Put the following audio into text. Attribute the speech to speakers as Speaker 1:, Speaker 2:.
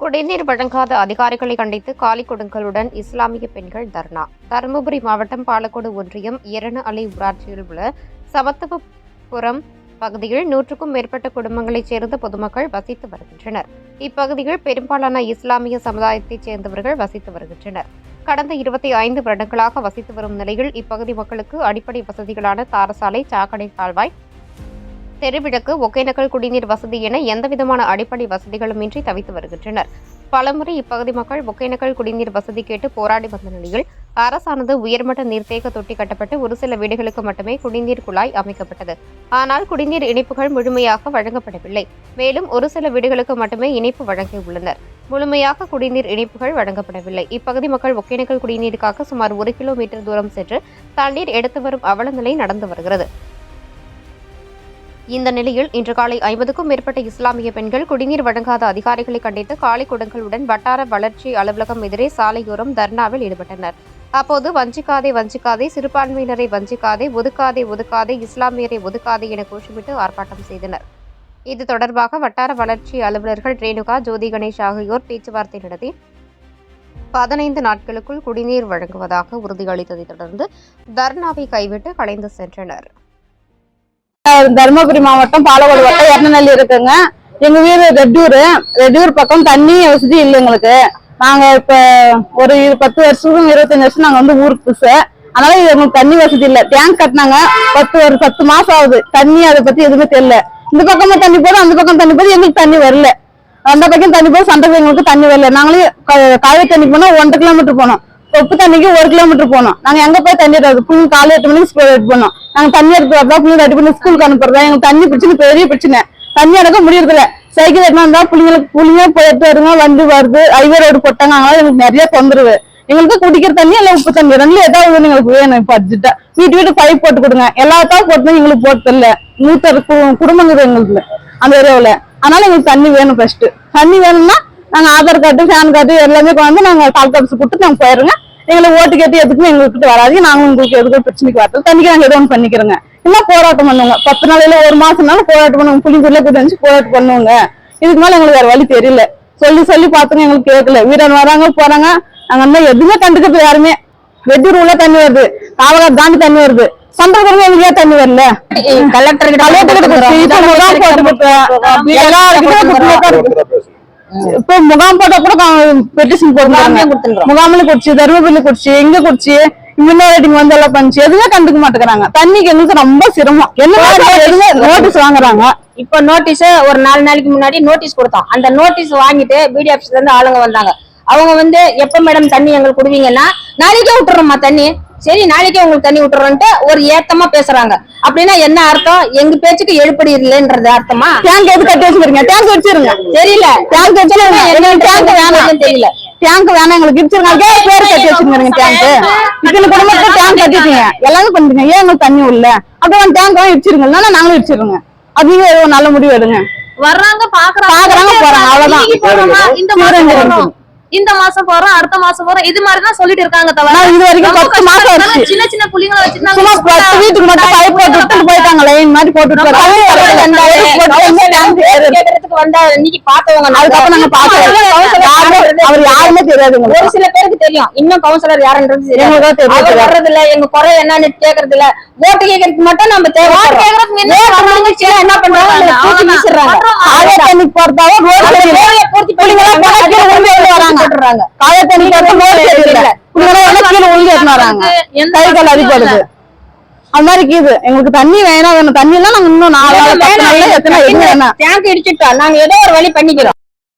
Speaker 1: குடிநீர் வழங்காத அதிகாரிகளை கண்டித்து காலி இஸ்லாமிய பெண்கள் தர்ணா. தருமபுரி மாவட்டம் பாலக்கோடு ஒன்றியம் எரண அலை ஊராட்சியில் உள்ள சமத்துவபுரம் பகுதியில் நூற்றுக்கும் மேற்பட்ட குடும்பங்களைச் சேர்ந்த பொதுமக்கள் வசித்து வருகின்றனர். இப்பகுதியில் பெரும்பாலான இஸ்லாமிய சமுதாயத்தைச் சேர்ந்தவர்கள் வசித்து வருகின்றனர். கடந்த இருபத்தி ஐந்து வருடங்களாக வசித்து வரும் நிலையில் இப்பகுதி மக்களுக்கு அடிப்படை வசதிகளான தாரசாலை சாக்கடை கால்வாய் தெருவிளக்கு ஒகேனக்கல் குடிநீர் வசதி என எந்தவிதமான அடிப்படை வசதிகளுமின்றி தவித்து வருகின்றனர். பலமுறை இப்பகுதி மக்கள் ஒகேனக்கல் குடிநீர் வசதி கேட்டு போராடி வந்த நிலையில் அரசானது உயர்மட்ட நீர்த்தேக்க தொட்டி கட்டப்பட்டு ஒரு சில வீடுகளுக்கு மட்டுமே குடிநீர் குழாய் அமைக்கப்பட்டது. ஆனால் குடிநீர் இணைப்புகள் முழுமையாக வழங்கப்படவில்லை. மேலும் ஒரு சில வீடுகளுக்கு மட்டுமே இணைப்பு வழங்கியுள்ளனர். முழுமையாக குடிநீர் இணைப்புகள் வழங்கப்படவில்லை. இப்பகுதி மக்கள் ஒகேனக்கல் குடிநீருக்காக சுமார் ஒரு கிலோமீட்டர் தூரம் சென்று தண்ணீர் எடுத்து வரும் அவலநிலை நடந்து வருகிறது. இந்த நிலையில் இன்று காலை ஐம்பதுக்கும் மேற்பட்ட இஸ்லாமிய பெண்கள் குடிநீர் வழங்காத அதிகாரிகளை கண்டித்து காலை குடங்களுடன் வட்டார வளர்ச்சி அலுவலகம் எதிரே சாலையோரம் தர்ணாவில் ஈடுபட்டனர். அப்போது வஞ்சிக்காதே வஞ்சிக்காதே சிறுபான்மையினரை வஞ்சிக்காதே ஒதுக்காதே ஒதுக்காதே இஸ்லாமியரை ஒதுக்காதே என கோஷமிட்டு ஆர்ப்பாட்டம் செய்தனர். இது தொடர்பாக வட்டார வளர்ச்சி அலுவலர்கள் ரேணுகா ஜோதி கணேஷ் ஆகியோர் பேச்சுவார்த்தை நடத்தி பதினைந்து நாட்களுக்குள் குடிநீர் வழங்குவதாக உறுதியளித்ததைத் தொடர்ந்து தர்ணாவை கைவிட்டு கலைந்து சென்றனர்.
Speaker 2: தருமபுரி மாவட்டம் பாலக்கோடு வட்டம் எரணநல்லி இருக்குங்க. எங்க வீடு ரெட்டியூர் ரெட்டியூர் பக்கம் தண்ணி வசதி இல்லை எங்களுக்கு. நாங்க இப்ப ஒரு இரு- பத்து வருஷத்துக்கும் இருபத்தஞ்சு வருஷம் நாங்க வந்து ஊருக்கு புதுசு. அதனால இது எங்களுக்கு தண்ணி வசதி இல்ல. டேங்க் கட்டினாங்க. பத்து ஒரு பத்து மாசம் ஆகுது. தண்ணி அதை பத்தி எதுவுமே தெரியல. இந்த பக்கமா தண்ணி போதும் அந்த பக்கம் தண்ணி போதும் எங்களுக்கு தண்ணி வரல. அந்த பக்கம் தண்ணி போதும் சண்டை எங்களுக்கு தண்ணி வரல. நாங்களே க- காவேரி தண்ணி போனோம் ஒன்றரை கிலோமீட்டர் போனோம். உப்பு தண்ணிக்கு ஒரு கிலோமீட்டர் போனோம். நாங்க எங்க போய் தண்ணி எடுக்கிறது? பிள்ளைங்க காலை எட்டு மணிக்கு ஸ்கூல் எடுத்து போனோம் நாங்க தண்ணி எடுத்து வரதா பிள்ளைங்க ரெடி பண்ணி ஸ்கூலுக்கு அனுப்புறதா? எங்களுக்கு தண்ணி பிரச்சனை பெரிய பிரச்சனை. தண்ணி எடுக்க முடியறதில்ல. சைக்கிள் எட்டினா வந்தா பிள்ளைங்களுக்கு பிள்ளைங்க போய் எடுத்து வருங்க வண்டி வருது. ஐவர் ரோடு போட்டாங்க அதனால எங்களுக்கு நிறைய தொந்தரவு. எங்களுக்கு குடிக்கிற தண்ணி எல்லாம் உப்பு தண்ணி. ரெண்டு ஏதாவது ஒண்ணு எங்களுக்கு வேணும் இப்ப அர்ஜென்ட்டா. வீட்டு வீட்டு பைப் போட்டு கொடுங்க. எல்லாத்தாவும் போட்டு எங்களுக்கு போட்டு இல்ல மூத்த கு- குடும்பங்கள் எங்களுக்கு அந்த ஏரியாவில. அதனால எங்களுக்கு தண்ணி வேணும் ஃபர்ஸ்ட் தண்ணி வேணும்னா நாங்க ஆதார் கார்டு பேன் கார்டு எல்லாமே கொண்டு நாங்க தாலுக்கா ஆஃபீஸ் கொடுத்து நாங்க போயிருங்க எங்களுக்கு ஓட்டு கேட்டு எதுக்குமே எங்களுக்கு வராது. நாங்க உங்களுக்கு எதுக்கும் பிரச்சனைக்கு வரது தண்ணிக்கு நாங்க எதுவும் பண்ணிக்கிறோங்க. இல்ல போராட்டம் பண்ணுவோங்க? பத்து நாளையில ஒரு மாசம்னாலும் போராட்டம் பண்ணுவோங்க புளிங்குள்ள கூட வச்சு போராட்டம் பண்ணுவோங்க. இதுக்கு மேல எங்களுக்கு வேற வழி தெரியல. சொல்லி சொல்லி பார்த்துங்க எங்களுக்கு கேட்கல. வீரன் வராங்க போறாங்க. நாங்க வந்து எதுவுமே கண்டுக்கிறது யாருமே. வெட்டி உள்ள தண்ணி வருது. காவலர் தாண்டி தண்ணி வருது. சந்திரபுரம் எங்களுக்கு தண்ணி வரல?
Speaker 3: கலெக்டர் கிட்ட
Speaker 2: கலெக்டர் கிட்ட கொடுத்து, இப்ப முகாம் போட்டு கூட பெட்டிஷன் போடுறாங்க. முகாமில குடிச்சு தருமபுரியில குடிச்சு எங்க குடிச்சு மின்னாரேட்டிங் வந்து எல்லாம் பண்ணுச்சு. எதுவுமே கண்டுக்க மாட்டேங்கிறாங்க. தண்ணிக்கு எங்களுக்கு ரொம்ப சிரமம். என்ன நோட்டீஸ் வாங்குறாங்க.
Speaker 3: இப்ப நோட்டீஸ் ஒரு நாலு நாளைக்கு முன்னாடி நோட்டீஸ் கொடுத்தோம். அந்த நோட்டீஸ் வாங்கிட்டு பிடி ஆபீஸ்ல இருந்து ஆளுங்க வந்தாங்க. அவங்க வந்து எப்ப மேடம் தண்ணி எங்களுக்கு கொடுவீங்கன்னா நாளைக்கே விட்டுறோம்மா தண்ணி. சரி நாளைக்கே உங்களுக்கு தண்ணி விட்டுறோம்ட்டு ஒரு ஏத்தமா பேசுறாங்க. அப்படின்னா என்ன அர்த்தம்? எங்க பேச்சுக்கு எழுப்படி இல்லைன்றது அர்த்தமா?
Speaker 2: டேங்க் எது கட்டி வச்சிருங்க டேங்க் வச்சிருங்க.
Speaker 3: தெரியல.
Speaker 2: டேங்க் வச்சிருங்க எங்களுக்கு டேங்க் வேணாம்.
Speaker 3: தெரியல.
Speaker 2: டேங்க் வேணாம். எங்களுக்கு இடிச்சிருங்க அதே பேர் கட்டி வச்சிருங்க டேங்க் இத்தனை குடும்பத்துக்கு டேங்க் கட்டிட்டீங்க எல்லாமே பண்ணிட்டீங்க ஏன் எங்களுக்கு தண்ணி இல்ல அப்படியே டேங்க் வாங்கி இடிச்சிருங்க. இல்லைன்னா நாங்களும் இடிச்சிருங்க. அது நீங்க ஏதோ நல்ல முடிவு எடுங்க.
Speaker 4: வர்றாங்க பாக்குறாங்க.
Speaker 2: பாக்குறாங்க, போறாங்க, அவ்வளவுதான்.
Speaker 4: இந்த மாசம் போறோம் அடுத்த மாசம் போறோம். இது மாதிரி தான் சொல்லிட்டு இருக்காங்க தவிர
Speaker 2: இது வரைக்கும் பத்து மாசம்.
Speaker 4: சின்ன சின்ன புள்ளிங்களை வச்சிருந்தாங்க.
Speaker 2: வீட்டுக்கு மட்டும் பைப் போட்டு விட்டுட்டு போயிட்டாங்க. லைன் மாதிரி போட்டு விட்டு வந்து
Speaker 3: இன்னைக்கு பார்த்தவங்க.
Speaker 2: அதுக்கப்புறம் நாங்க பார்த்தோம். யாருமே- அவர் யாருமே தெரியாது
Speaker 3: ஒரு. சில பேருக்கு தெரியும். இன்னும் கவுன்சிலர் யாருன்றது தெரியும். வர்றது இல்ல எங்க குறை என்னன்னு கேக்குறது இல்ல ஓட்டு கேக்குறதுக்கு மட்டும் நம்ம தேவை.
Speaker 4: என்ன
Speaker 3: பண்றாங்க? நம்மள போட்டுறாங்க
Speaker 2: காவேரி தண்ணி போறதா ரோடு சரியில்லை. புள்ளிங்க எல்லாம் வந்து கீழே விழுந்து எடுத்துன்னு வராங்க.
Speaker 4: எந்த
Speaker 2: கை கால் அடிபடுது அது. மாதிரி இருக்குது எங்களுக்கு தண்ணி வேணாம் வேணும். தண்ணி எல்லாம் நாங்க இன்னும் நாலு எத்தனை
Speaker 3: டேங்க் இடிச்சுட்டோம் நாங்க ஏதோ ஒரு வழி பண்ணிக்கிறோம்.